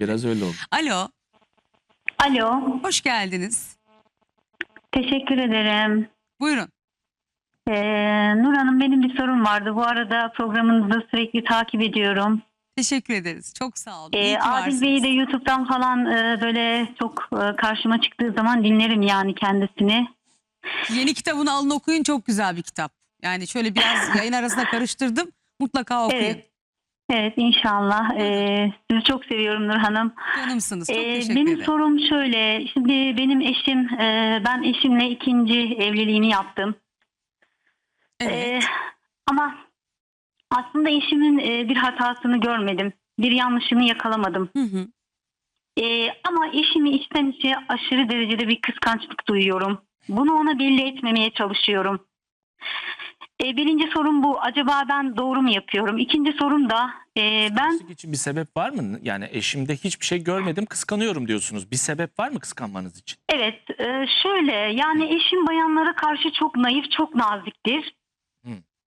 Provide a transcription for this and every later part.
beri. Biraz öyle oldu. Alo, Alo, hoş geldiniz. teşekkür ederim. Buyurun. Ee, Nur Hanım benim bir sorum vardı. Bu arada programınızı sürekli takip ediyorum. Teşekkür ederiz. Çok sağ olun. Ee, İyi ki Adil varsınız. Bey'i de YouTube'dan falan e, böyle çok e, karşıma çıktığı zaman dinlerim yani kendisini. Yeni kitabını alın okuyun. Çok güzel bir kitap. Yani şöyle biraz yayın arasında karıştırdım. Mutlaka okuyun. Evet. Evet inşallah. Ee, sizi çok seviyorum Nur Hanım. Canımsınız. Çok Ee, teşekkür benim ederim. sorum şöyle. Şimdi benim eşim, e, ben eşimle ikinci evliliğimi yaptım. Evet. Ee, ama aslında eşimin e, bir hatasını görmedim. Bir yanlışını yakalamadım. Hı hı. Ee, ama eşimi içten içe aşırı derecede bir kıskançlık duyuyorum. Bunu ona belli etmemeye çalışıyorum. Ee, birinci sorum bu. Acaba ben doğru mu yapıyorum? İkinci sorum da e, ben Kıskançlık için bir sebep var mı? Yani eşimde hiçbir şey görmedim kıskanıyorum diyorsunuz. Bir sebep var mı kıskanmanız için? evet e, şöyle yani eşim bayanlara karşı çok naif, çok naziktir.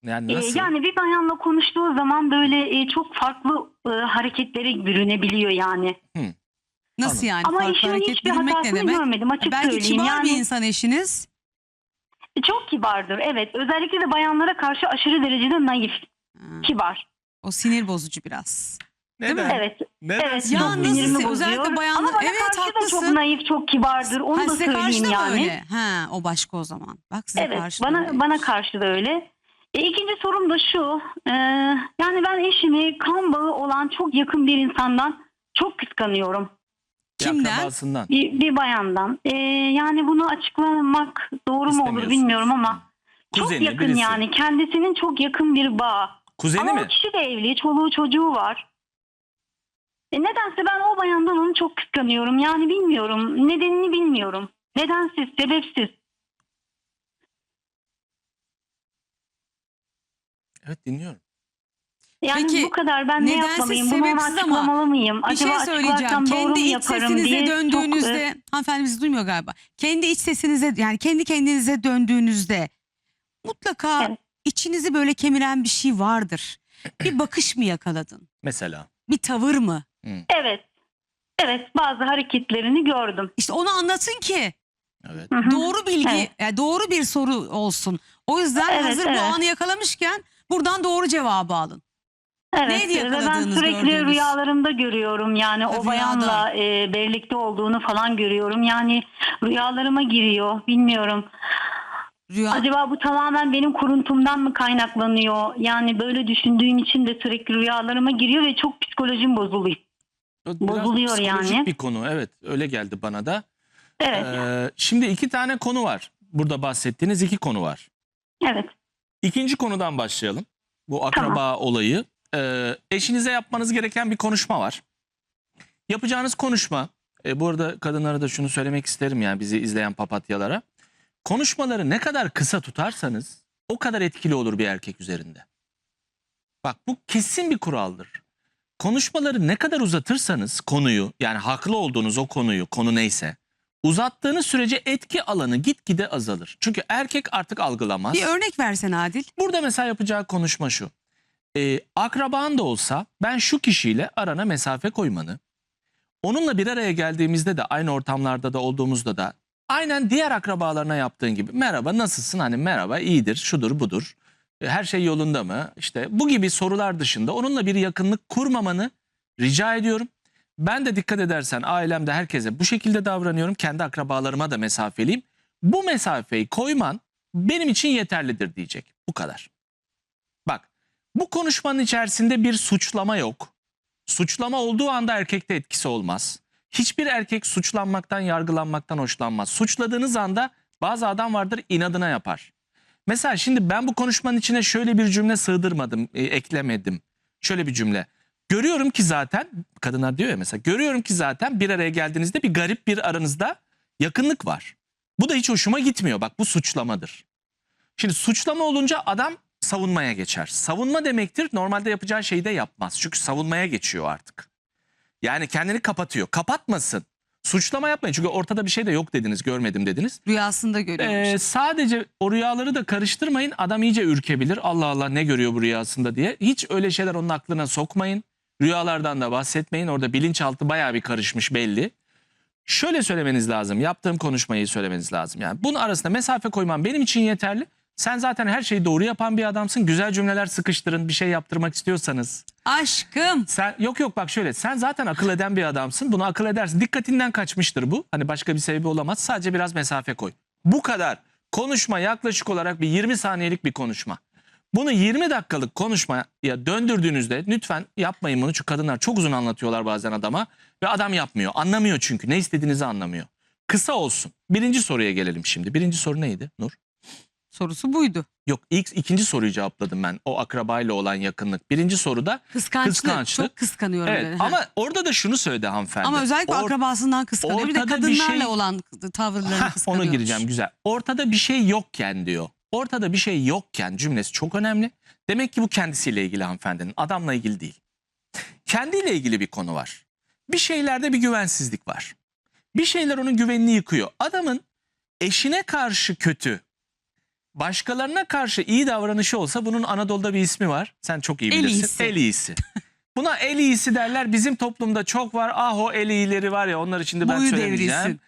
Yani Ee, nasıl? yani bir bayanla konuştuğu zaman böyle e, çok farklı e, hareketlere bürünebiliyor yani. Nasıl Anladım. yani? Ama Farklı eşimin hareket hiçbir bürünmek ne hatasını demek? görmedim açık Belki söyleyeyim. kibar yani, bir insan eşiniz. Çok kibardır evet. Özellikle de bayanlara karşı aşırı derecede naif, Ha, kibar. O sinir bozucu biraz. Değil mi? Neden? Evet. Neden Evet. Ya nasıl sinirimi özellikle bayanlar- Ama bana Evet, karşı da çok haklısın. naif, çok kibardır. Onu Ha, da söyleyeyim yani. öyle? Ha, o başka o zaman. Bak size Evet. karşı Bana öyleymiş. bana karşı da öyle. E, ikinci sorum da şu. e, yani ben eşimi kan bağı olan çok yakın bir insandan çok kıskanıyorum. Kimden? Bir, bir bayandan. E, yani bunu açıklamak doğru mu olur bilmiyorum ama çok Kuzeni, yakın birisi. yani. Kendisinin çok yakın bir bağ. Kuzeni Ama mi? o kişi de evli, çoluğu çocuğu var. E nedense ben o bayandan onu çok kıskanıyorum. Yani bilmiyorum. Nedenini bilmiyorum. Nedensiz, sebepsiz. Evet dinliyorum. Yani Peki, bu kadar ben ne yapmalıyım? Bunu ona sebepsiz ama açıklamalı mıyım? Bir şey Acaba söyleyeceğim. açıklarsam doğru Kendi iç sesinize diye döndüğünüzde, çok, e, hanımefendi bizi duymuyor galiba. Kendi iç sesinize yani kendi kendinize döndüğünüzde mutlaka Evet. içinizi böyle kemiren bir şey vardır. Bir bakış mı yakaladın? Mesela. Bir tavır mı? evet. Evet bazı hareketlerini gördüm. İşte onu anlatın ki Evet. Hı hı. doğru bilgi, Evet. yani doğru bir soru olsun. O yüzden Evet, hazır bu evet. anı yakalamışken buradan doğru cevabı alın. Evet. Neydi Ve ben yakaladığınız, sürekli gördüğünüz? rüyalarımda görüyorum. Yani o bayanla e, birlikte olduğunu falan görüyorum. Yani rüyalarıma giriyor. Bilmiyorum. Rüya Acaba bu tamamen benim kuruntumdan mı kaynaklanıyor? Yani böyle düşündüğüm için de sürekli rüyalarıma giriyor ve çok psikolojim bozuluyor. Biraz Bozuluyor yani. bir konu. Evet öyle geldi bana da. Evet, Ee, şimdi iki tane konu var. Burada bahsettiğiniz iki konu var. evet. İkinci konudan başlayalım. Bu akraba olayı. Ee, eşinize yapmanız gereken bir konuşma var. Yapacağınız konuşma, e, bu arada kadınlara da şunu söylemek isterim yani bizi izleyen papatyalara. Konuşmaları ne kadar kısa tutarsanız o kadar etkili olur bir erkek üzerinde. Bak bu kesin bir kuraldır. Konuşmaları ne kadar uzatırsanız konuyu yani haklı olduğunuz o konuyu konu neyse uzattığınız sürece etki alanı gitgide azalır. Çünkü erkek artık algılamaz. bir örnek versen Adil. Burada mesela yapacağı konuşma şu. Ee, akraban da olsa ben şu kişiyle arana mesafe koymanı, onunla bir araya geldiğimizde de aynı ortamlarda da olduğumuzda da aynen diğer akrabalarına yaptığın gibi merhaba nasılsın hani merhaba iyidir şudur budur e, her şey yolunda mı işte bu gibi sorular dışında onunla bir yakınlık kurmamanı rica ediyorum. Ben de dikkat edersen ailemde herkese bu şekilde davranıyorum kendi akrabalarıma da mesafeliyim. Bu mesafeyi koyman benim için yeterlidir diyecek. Bu kadar. Bu konuşmanın içerisinde bir suçlama yok. Suçlama olduğu anda erkekte etkisi olmaz. Hiçbir erkek suçlanmaktan, yargılanmaktan hoşlanmaz. Suçladığınız anda bazı adam vardır inadına yapar. Mesela şimdi ben bu konuşmanın içine şöyle bir cümle sığdırmadım, e, eklemedim. Şöyle bir cümle. Görüyorum ki zaten, kadınlar diyor ya mesela, görüyorum ki zaten bir araya geldiğinizde bir garip bir aranızda yakınlık var. Bu da hiç hoşuma gitmiyor. Bak bu suçlamadır. Şimdi suçlama olunca adam savunmaya geçer. Savunma demektir normalde yapacağı şeyi de yapmaz. Çünkü savunmaya geçiyor artık. Yani kendini kapatıyor. Kapatmasın. Suçlama yapmayın. Çünkü ortada bir şey de yok dediniz, görmedim dediniz. Rüyasında görüyormuş. Ee, sadece o rüyaları da karıştırmayın. Adam iyice ürkebilir. Allah Allah ne görüyor bu rüyasında diye. Hiç öyle şeyler onun aklına sokmayın. Rüyalardan da bahsetmeyin. Orada bilinçaltı bayağı bir karışmış belli. Şöyle söylemeniz lazım. Yaptığım konuşmayı söylemeniz lazım. Yani bunun arasında mesafe koyman benim için yeterli. Sen zaten her şeyi doğru yapan bir adamsın. Güzel cümleler sıkıştırın bir şey yaptırmak istiyorsanız. Aşkım. Sen yok yok bak şöyle sen zaten akıl eden bir adamsın. Bunu akıl edersin. Dikkatinden kaçmıştır bu. Hani başka bir sebebi olamaz. Sadece biraz mesafe koy. Bu kadar. Konuşma yaklaşık olarak bir 20 saniyelik bir konuşma. Bunu 20 dakikalık konuşmaya döndürdüğünüzde lütfen yapmayın bunu. Çünkü kadınlar çok uzun anlatıyorlar bazen adama ve adam yapmıyor. Anlamıyor çünkü. Ne istediğinizi anlamıyor. Kısa olsun. Birinci soruya gelelim şimdi. Birinci soru neydi Nur? Sorusu buydu. Yok ilk ikinci soruyu cevapladım ben. O akrabayla olan yakınlık. Birinci soruda Kıskançlık. Kıskançlık. Çok kıskanıyorum. Evet. Ha. ama orada da şunu söyledi hanımefendi. Ama özellikle Or- akrabasından kıskanıyor. Bir de ortada bir kadınlarla şey- olan tavırlarını kıskanıyor. ona gireceğim güzel. Ortada bir şey yokken diyor. Ortada bir şey yokken cümlesi çok önemli. Demek ki bu kendisiyle ilgili hanımefendinin. Adamla ilgili değil. Kendiyle ilgili bir konu var. Bir şeylerde bir güvensizlik var. Bir şeyler onun güvenini yıkıyor. Adamın eşine karşı kötü, başkalarına karşı iyi davranışı olsa bunun Anadolu'da bir ismi var. Sen çok iyi El bilirsin. iyisi. El iyisi. Buna el iyisi derler. Bizim toplumda çok var. Ah o el iyileri var ya onlar için de ben Boyu söylemeyeceğim. devrilsin.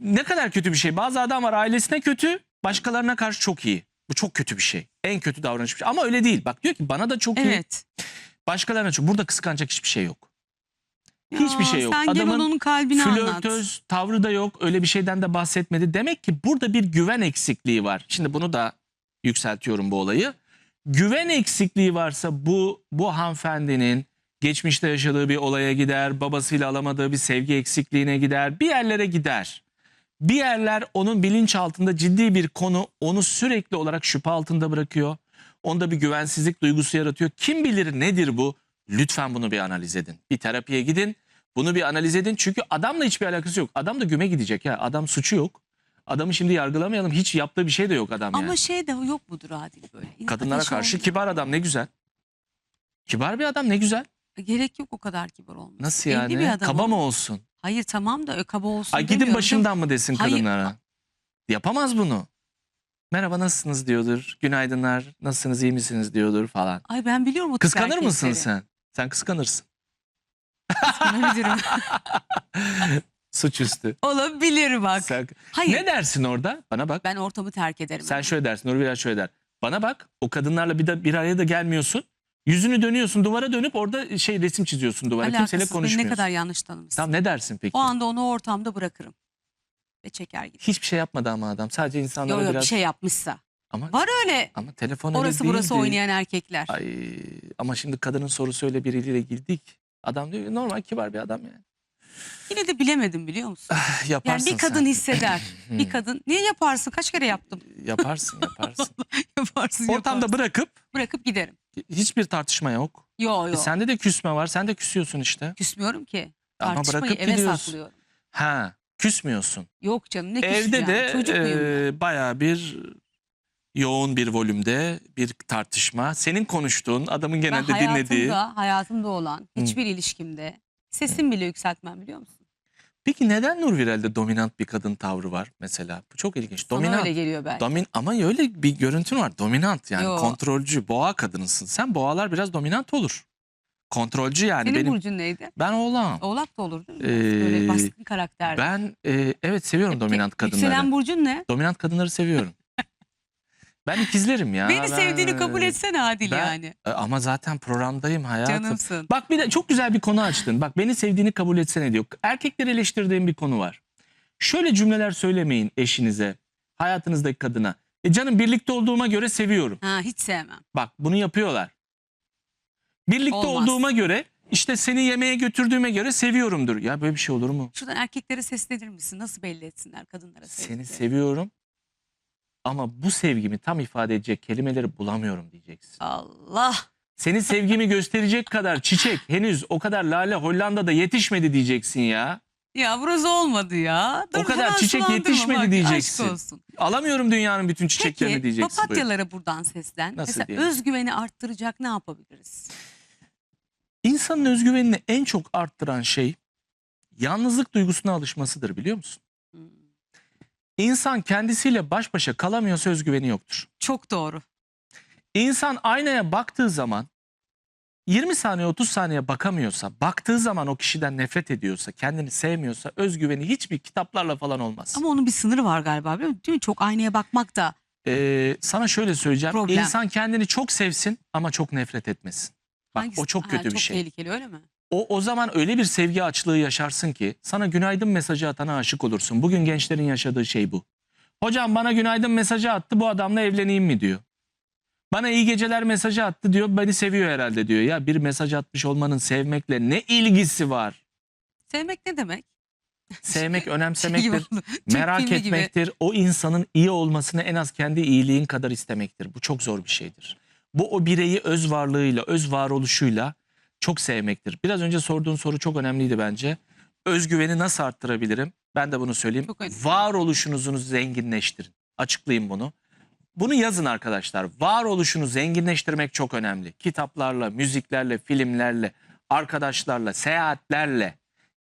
Ne kadar kötü bir şey. Bazı adam var ailesine kötü, başkalarına karşı çok iyi. Bu çok kötü bir şey. En kötü davranış bir şey. Ama öyle değil. Bak diyor ki bana da çok iyi, Evet. başkalarına çok. Burada kıskanacak hiçbir şey yok. Hiçbir şey yok. Sen gel Adamın onun kalbini anlat. Flörtöz tavrı da yok. Öyle bir şeyden de bahsetmedi. Demek ki burada bir güven eksikliği var. Şimdi bunu da yükseltiyorum bu olayı. Güven eksikliği varsa bu bu hanımefendinin geçmişte yaşadığı bir olaya gider, babasıyla alamadığı bir sevgi eksikliğine gider, bir yerlere gider. Bir yerler onun bilinçaltında ciddi bir konu onu sürekli olarak şüphe altında bırakıyor. Onda bir güvensizlik duygusu yaratıyor. Kim bilir nedir bu? Lütfen bunu bir analiz edin. Bir terapiye gidin. Bunu bir analiz edin. Çünkü adamla hiçbir alakası yok. Adam da güme gidecek ya. Adam suçu yok. Adamı şimdi yargılamayalım. Hiç yaptığı bir şey de yok adam Ama yani. şey de yok mudur Adil böyle? Kadınlara Ateş karşı olmuyor. kibar adam ne güzel. Kibar bir adam ne güzel. Gerek yok o kadar kibar olması. Nasıl Evli yani? bir adam Kaba mı olsun? Hayır tamam da ö, kaba olsun Ay gidin demiyorum başımdan mı desin Hayır. kadınlara? Yapamaz bunu. Merhaba nasılsınız diyordur. Günaydınlar. Nasılsınız iyi misiniz diyordur falan. Ay ben biliyorum o tip Kıskanır mısın erkekleri. sen? Sen kıskanırsın. Kıskanabilirim. Suçüstü. Olabilir bak. Sen... Hayır Ne dersin orada? Bana bak. ben ortamı terk ederim. Sen şöyle dersin. Nuri biraz şöyle der. Bana bak. O kadınlarla bir, de, bir araya da gelmiyorsun. Yüzünü dönüyorsun duvara dönüp orada şey resim çiziyorsun duvara. Alakasız, Kimseyle konuşmuyorsun. Ne kadar yanlış tanımışsın. Tamam ne dersin peki? O anda onu o ortamda bırakırım. Ve çeker gider. Hiçbir şey yapmadı ama adam. Sadece insanlara Yok yok biraz... bir şey yapmışsa. Ama, Var öyle ama telefon öyle orası burası değildi. oynayan erkekler. Ay, ama şimdi kadının sorusu öyle biriyle girdik. Adam diyor ki, normal kibar bir adam yani. Yine de bilemedim biliyor musun? Ah, Yani Yaparsın bir kadın sen. hisseder. Hmm. bir kadın niye yaparsın? Kaç kere yaptım? Yaparsın yaparsın. yaparsın Ortamda yaparsın. bırakıp bırakıp giderim. hiçbir tartışma yok. Yo E yo. sende de küsme var. Sen de küsüyorsun işte. Küsmüyorum ki. Ama Tartışmayı bırakıp eve gidiyorsun. saklıyorum. Ha, küsmüyorsun. Yok canım ne Evde küseceğim? de Çocuk muyum ben? e, bayağı bir yoğun bir volümde bir tartışma. Senin konuştuğun, adamın Ben genelde dinlediği. hayatımda, hayatımda olan hiçbir ilişkimde sesim bile yükseltmem biliyor musun? Peki neden Nur Virel'de dominant bir kadın tavrı var mesela? Bu çok ilginç. Sana Dominant. öyle geliyor belki. Domin ama öyle bir görüntün var. Dominant yani Yo. kontrolcü, boğa kadınısın. Sen boğalar biraz dominant olur. Kontrolcü yani Senin benim. burcun neydi? Ben oğlağım. Oğlak da olur değil mi? Ee, Böyle baskın karakterli. Ben e, evet seviyorum Peki, dominant kadınları. Yükselen burcun ne? Dominant kadınları seviyorum. Ben ikizlerim ya. Beni Ben- sevdiğini kabul etsene Adil ben- yani. E, Ama zaten programdayım hayatım. Canımsın. Bak bir de çok güzel bir konu açtın. Bak beni sevdiğini kabul etsene diyor. Erkekleri eleştirdiğim bir konu var. Şöyle cümleler söylemeyin eşinize, hayatınızdaki kadına. E canım birlikte olduğuma göre seviyorum. Ha hiç sevmem. Bak bunu yapıyorlar. Birlikte Olmaz. olduğuma göre işte seni yemeğe götürdüğüme göre seviyorumdur. Ya böyle bir şey olur mu? Şuradan erkeklere seslenir misin? Nasıl belli etsinler kadınlara Seni seviyorum ama bu sevgimi tam ifade edecek kelimeleri bulamıyorum diyeceksin. Allah. Seni sevgimi gösterecek kadar çiçek henüz o kadar lale Hollanda'da yetişmedi diyeceksin ya. Ya burası olmadı ya. O kadar çiçek yetişmedi bak, diyeceksin. Aşk olsun. Alamıyorum dünyanın bütün çiçeklerini Peki diyeceksin. Buyur. papatyalara buradan seslen. Nasıl Mesela diyelim? özgüveni arttıracak ne yapabiliriz? İnsanın özgüvenini en çok arttıran şey yalnızlık duygusuna alışmasıdır biliyor musun? Hmm. İnsan kendisiyle baş başa kalamıyorsa özgüveni yoktur. Çok doğru. İnsan aynaya baktığı zaman 20 saniye 30 saniye bakamıyorsa, baktığı zaman o kişiden nefret ediyorsa, kendini sevmiyorsa özgüveni hiçbir kitaplarla falan olmaz. Ama onun bir sınırı var galiba biliyor musun? Değil mi? Çok aynaya bakmak da. Ee, sana şöyle söyleyeceğim. Problem. İnsan kendini çok sevsin ama çok nefret etmesin. Bak Hangisi- o çok Ha, kötü bir çok şey. tehlikeli öyle mi? O, o zaman öyle bir sevgi açlığı yaşarsın ki sana günaydın mesajı atana aşık olursun. Bugün gençlerin yaşadığı şey bu. Hocam bana günaydın mesajı attı bu adamla evleneyim mi diyor. Bana iyi geceler mesajı attı diyor beni seviyor herhalde diyor. Ya bir mesaj atmış olmanın sevmekle ne ilgisi var? Sevmek ne demek? Sevmek Şey önemsemektir. merak filmi gibi. etmektir. O insanın iyi olmasını en az kendi iyiliğin kadar istemektir. Bu çok zor bir şeydir. Bu o bireyi öz varlığıyla, öz varoluşuyla çok sevmektir. Biraz önce sorduğun soru çok önemliydi bence. Özgüveni nasıl arttırabilirim? Ben de bunu söyleyeyim. Varoluşunuzu zenginleştirin. Açıklayayım bunu. Bunu yazın arkadaşlar. Varoluşunu zenginleştirmek çok önemli. Kitaplarla, müziklerle, filmlerle, arkadaşlarla, seyahatlerle,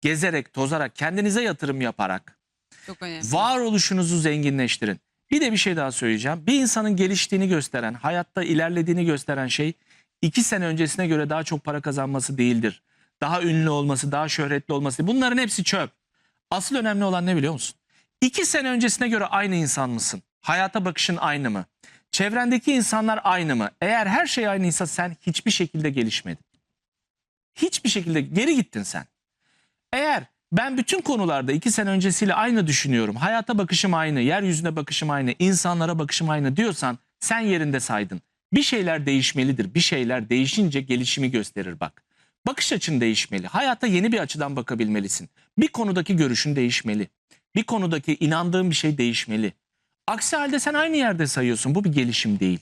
gezerek, tozarak, kendinize yatırım yaparak Çok önemli. varoluşunuzu zenginleştirin. Bir de bir şey daha söyleyeceğim. Bir insanın geliştiğini gösteren, hayatta ilerlediğini gösteren şey iki sene öncesine göre daha çok para kazanması değildir. Daha ünlü olması, daha şöhretli olması. Bunların hepsi çöp. Asıl önemli olan ne biliyor musun? İki sene öncesine göre aynı insan mısın? Hayata bakışın aynı mı? Çevrendeki insanlar aynı mı? Eğer her şey aynıysa sen hiçbir şekilde gelişmedin. Hiçbir şekilde geri gittin sen. Eğer ben bütün konularda iki sene öncesiyle aynı düşünüyorum. Hayata bakışım aynı, yeryüzüne bakışım aynı, insanlara bakışım aynı diyorsan sen yerinde saydın. Bir şeyler değişmelidir. Bir şeyler değişince gelişimi gösterir bak. Bakış açın değişmeli. Hayata yeni bir açıdan bakabilmelisin. Bir konudaki görüşün değişmeli. Bir konudaki inandığın bir şey değişmeli. Aksi halde sen aynı yerde sayıyorsun. Bu bir gelişim değil.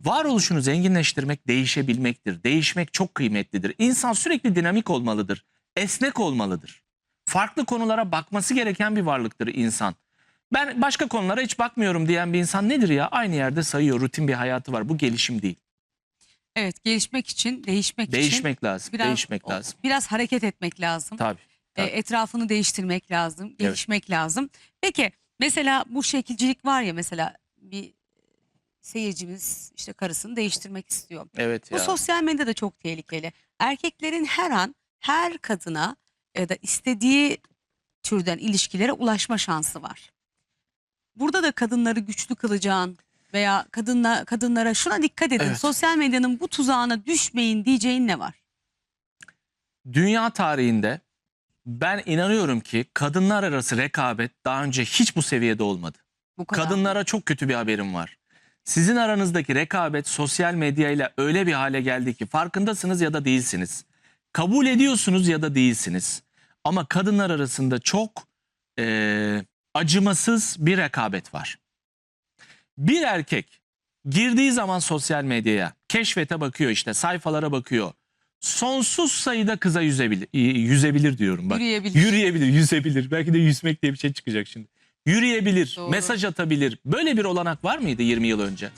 Varoluşunu zenginleştirmek değişebilmektir. Değişmek çok kıymetlidir. İnsan sürekli dinamik olmalıdır. Esnek olmalıdır. Farklı konulara bakması gereken bir varlıktır insan. Ben başka konulara hiç bakmıyorum diyen bir insan nedir ya? Aynı yerde sayıyor, rutin bir hayatı var. Bu gelişim değil. Evet gelişmek için, değişmek, için Değişmek lazım. biraz, değişmek lazım. biraz hareket etmek lazım. Tabii. E, tabii. etrafını değiştirmek lazım, gelişmek lazım. Peki mesela bu şekilcilik var ya mesela bir seyircimiz işte karısını değiştirmek istiyor. Evet Bu ya. sosyal medyada çok tehlikeli. Erkeklerin her an her kadına ya da istediği türden ilişkilere ulaşma şansı var. Burada da kadınları güçlü kılacağın veya kadınla kadınlara şuna dikkat edin. Evet. Sosyal medyanın bu tuzağına düşmeyin diyeceğin ne var? Dünya tarihinde ben inanıyorum ki kadınlar arası rekabet daha önce hiç bu seviyede olmadı. Bu kadar. Kadınlara çok kötü bir haberim var. Sizin aranızdaki rekabet sosyal medyayla öyle bir hale geldi ki farkındasınız ya da değilsiniz. Kabul ediyorsunuz ya da değilsiniz. Ama kadınlar arasında çok eee, acımasız bir rekabet var. Bir erkek girdiği zaman sosyal medyaya keşfete bakıyor işte sayfalara bakıyor. Sonsuz sayıda kıza yüzebilir, yüzebilir diyorum bak. Yürüyebilir. Yürüyebilir, yüzebilir. Belki de yüzmek diye bir şey çıkacak şimdi. Yürüyebilir, Doğru. mesaj atabilir. Böyle bir olanak var mıydı 20 yıl önce?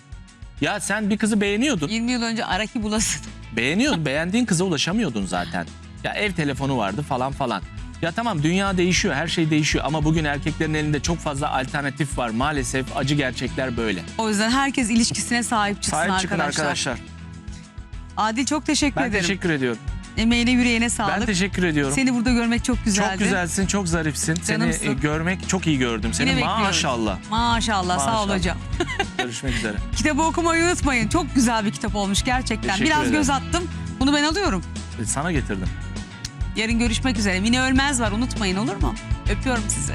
Ya sen bir kızı beğeniyordun. 20 yıl önce Araki bulasın. Beğeniyordun, beğendiğin kıza ulaşamıyordun zaten. Ya ev telefonu vardı falan falan. Ya tamam dünya değişiyor, her şey değişiyor ama bugün erkeklerin elinde çok fazla alternatif var. Maalesef acı gerçekler böyle. O yüzden herkes ilişkisine sahip çıksın Sahip çıkın arkadaşlar. arkadaşlar. Adil çok teşekkür Ben ederim. teşekkür ediyorum. Emeğine yüreğine sağlık. Ben teşekkür ediyorum. Seni burada görmek çok güzeldi. Çok güzelsin, çok zarifsin. Seni Canımsın. e, görmek çok iyi gördüm. Seni Yine bekliyoruz. maşallah. Maşallah, sağ ol Maşallah. hocam. Görüşmek üzere. Kitabı okumayı unutmayın. Çok güzel bir kitap olmuş gerçekten. Teşekkür Biraz ederim. göz attım. Bunu ben alıyorum. E, Sana getirdim. Yarın görüşmek üzere. Mine Ölmez var unutmayın olur mu? Öpüyorum sizi.